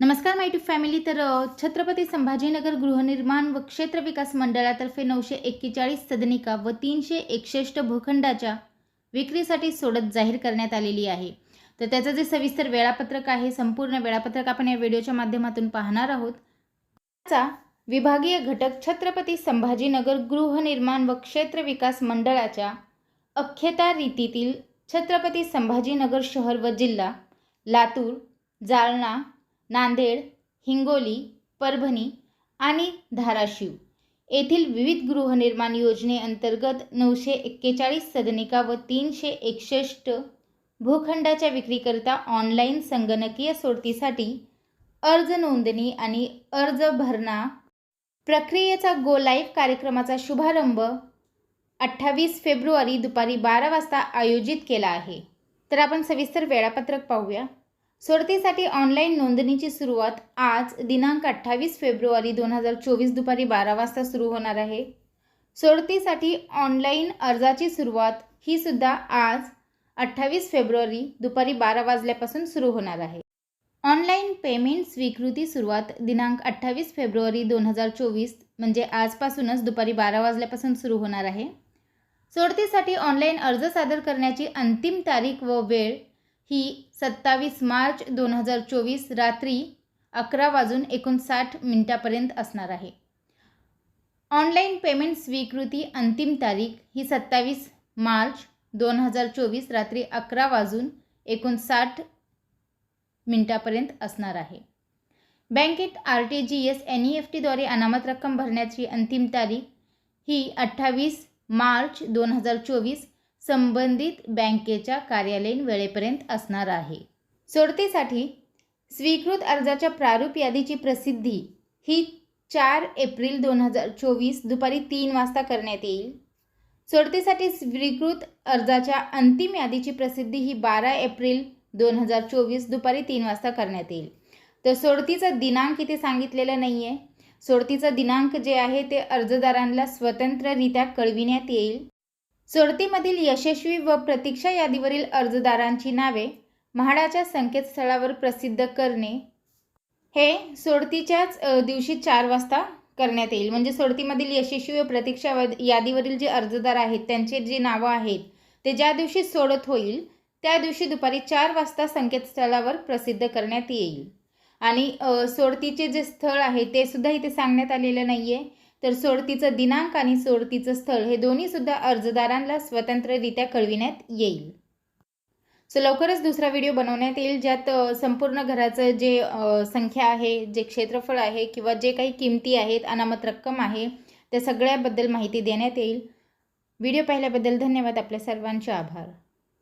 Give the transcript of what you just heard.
नमस्कार माय फॅमिली तर छत्रपती संभाजीनगर गृहनिर्माण व क्षेत्र विकास मंडळातर्फे नऊशे एक्केचाळीस सदनिका व तीनशे एकसष्ट भूखंडाच्या विक्रीसाठी सोडत जाहीर करण्यात आलेली आहे. तर त्याचं जे सविस्तर वेळापत्रक आहे संपूर्ण वेळापत्रक आपण या व्हिडिओच्या माध्यमातून पाहणार आहोत. त्याचा विभागीय घटक छत्रपती संभाजीनगर गृहनिर्माण व क्षेत्र विकास मंडळाच्या अख्यता रीतीतील छत्रपती संभाजीनगर शहर व जिल्हा लातूर जालना नांदेड हिंगोली परभणी आणि धाराशिव. येथील विविध गृहनिर्माण योजनेअंतर्गत नऊशे एक्केचाळीस सदनिका व तीनशे एकसष्ट भूखंडाच्या विक्रीकरिता ऑनलाईन संगणकीय सोडतीसाठी अर्ज नोंदणी आणि अर्ज भरणा प्रक्रियेचा गो लाईव्ह कार्यक्रमाचा शुभारंभ अठ्ठावीस फेब्रुवारी दुपारी बारा वाजता आयोजित केला आहे. तर आपण सविस्तर वेळापत्रक पाहूया. सोडतीसाठी ऑनलाईन नोंदणीची सुरुवात आज दिनांक अठ्ठावीस फेब्रुवारी दोन हजार चोवीस दुपारी बारा वाजता सुरू होणार आहे. सोडतीसाठी ऑनलाईन अर्जाची सुरुवात ही सुद्धा आज अठ्ठावीस फेब्रुवारी दुपारी बारा वाजल्यापासून सुरू होणार आहे. ऑनलाईन पेमेंट स्वीकृती सुरुवात दिनांक अठ्ठावीस फेब्रुवारी दोन हजार चोवीस म्हणजे आजपासूनच दुपारी बारा वाजल्यापासून सुरू होणार आहे. सोडतीसाठी ऑनलाईन अर्ज सादर करण्याची अंतिम तारीख व वेळ ही सत्तावीस मार्च दोन हजार चोवीस रात्री अकरा वाजून एकोणसाठ मिनिटापर्यंत असणार आहे. ऑनलाईन पेमेंट स्वीकृती अंतिम तारीख ही सत्तावीस मार्च दोन हजार चोवीस रात्री अकरा वाजून एकोणसाठ मिनिटापर्यंत असणार आहे. बँकेत R T G S N E F टीद्वारे अनामत रक्कम भरण्याची अंतिम तारीख ही अठ्ठावीस मार्च दोन हजार चोवीस संबंधित बँकेच्या कार्यालयीन वेळेपर्यंत असणार आहे. सोडतीसाठी स्वीकृत अर्जाच्या प्रारूप यादीची प्रसिद्धी ही चार एप्रिल दोन हजार चोवीस दुपारी तीन वाजता करण्यात येईल. सोडतीसाठी स्वीकृत अर्जाच्या अंतिम यादीची प्रसिद्धी ही बारा एप्रिल दोन हजार चोवीस दुपारी तीन वाजता करण्यात येईल. तर सोडतीचा दिनांक इथे सांगितलेला नाही आहे सोडतीचा दिनांक जे आहे ते अर्जदारांना स्वतंत्ररित्या कळविण्यात येईल. सोडतीमधील यशस्वी व प्रतीक्षा यादीवरील अर्जदारांची नावे म्हाडाच्या संकेतस्थळावर प्रसिद्ध करणे हे सोडतीच्याच दिवशी चार वाजता करण्यात येईल. म्हणजे सोडतीमधील यशस्वी व प्रतीक्षा यादीवरील जे अर्जदार आहेत त्यांचे जे नावं आहेत ते ज्या दिवशी सोडत होईल त्या दिवशी दुपारी चार वाजता संकेतस्थळावर प्रसिद्ध करण्यात येईल. आणि सोडतीचे जे स्थळ आहे ते सुद्धा इथे सांगण्यात आलेलं नाही आहे तर सोडतीचं दिनांक आणि सोडतीचं स्थळ हे दोन्हीसुद्धा अर्जदारांना स्वतंत्ररित्या कळविण्यात येईल. सो लवकरच दुसरा व्हिडिओ बनवण्यात येईल ज्यात संपूर्ण घराचं जे संख्या आहे जे क्षेत्रफळ आहे किंवा जे काही किमती आहेत अनामत रक्कम आहे त्या सगळ्याबद्दल माहिती देण्यात येईल. व्हिडिओ पाहिल्याबद्दल धन्यवाद. आपल्या सर्वांचे आभार.